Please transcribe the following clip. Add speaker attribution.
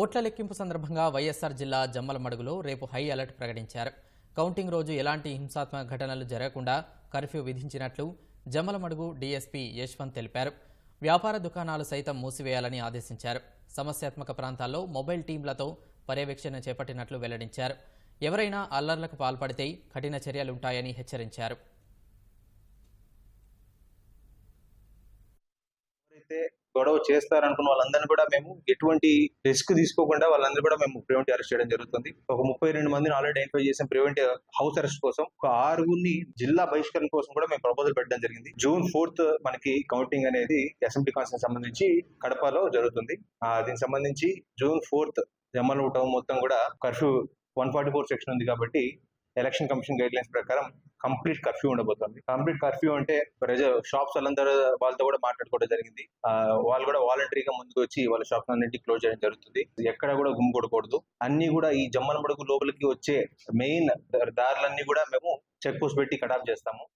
Speaker 1: ఓట్ల లెక్కింపు సందర్భంగా వైఎస్ఆర్ జిల్లా జమ్మలమడుగులో రేపు హై అలర్ట్ ప్రకటించారు. కౌంటింగ్ రోజు ఎలాంటి హింసాత్మక ఘటనలు జరగకుండా కర్ఫ్యూ విధించినట్లు జమ్మలమడుగు డీఎస్పీ యశ్వంత్ తెలిపారు. వ్యాపార దుకాణాలు సైతం మూసివేయాలని ఆదేశించారు. సమస్యాత్మక ప్రాంతాల్లో మొబైల్ టీంలతో పర్యవేక్షణ చేపట్టినట్లు వెల్లడించారు. ఎవరైనా అల్లర్లకు పాల్పడితే కఠిన చర్యలుంటాయని హెచ్చరించారు.
Speaker 2: గొడవ చేస్తారనుకున్న వాళ్ళందరినీ కూడా మేము ఎటువంటి రిస్క్ తీసుకోకుండా వాళ్ళందరూ కూడా మేము ప్రివెంట్ అరెస్ట్ చేయడం జరుగుతుంది. ఒక ముప్పై రెండు మందిని ఆల్రెడీ ఐడెంటిఫై చేసిన ప్రివెంట్ హౌస్ అరెస్ట్ కోసం. ఒక ఆరుగురిని జిల్లా బహిష్కరణ కోసం కూడా మేము ప్రపోజల్ పెట్టడం జరిగింది. జూన్ ఫోర్త్ మనకి కౌంటింగ్ అనేది అసెంబ్లీ కాన్స్టిట్యూషన్ సంబంధించి కడపలో జరుగుతుంది. దీనికి సంబంధించి జూన్ ఫోర్త్ జమ్మల మొత్తం కూడా curfew one forty four section ఉంది కాబట్టి ఎలక్షన్ కమిషన్ గైడ్ లైన్స్ ప్రకారం కంప్లీట్ కర్ఫ్యూ ఉండబోతుంది. కంప్లీట్ కర్ఫ్యూ అంటే ప్రజ షాప్స్ వాళ్ళందరూ వాళ్ళతో కూడా మాట్లాడుకోవడం జరిగింది. ఆ, వాళ్ళు కూడా వాలంటరీగా ముందుకు వచ్చి వాళ్ళ షాప్స్ అన్నింటి క్లోజ్ చేయడం జరుగుతుంది. ఎక్కడ కూడా గుమ్మికూడకూడదు అన్ని కూడా ఈ జమ్మల మడుగు లోపలికి వచ్చే మెయిన్ దారులన్నీ కూడా మేము చెక్ పోస్ట్ పెట్టి కటాప్ చేస్తాము.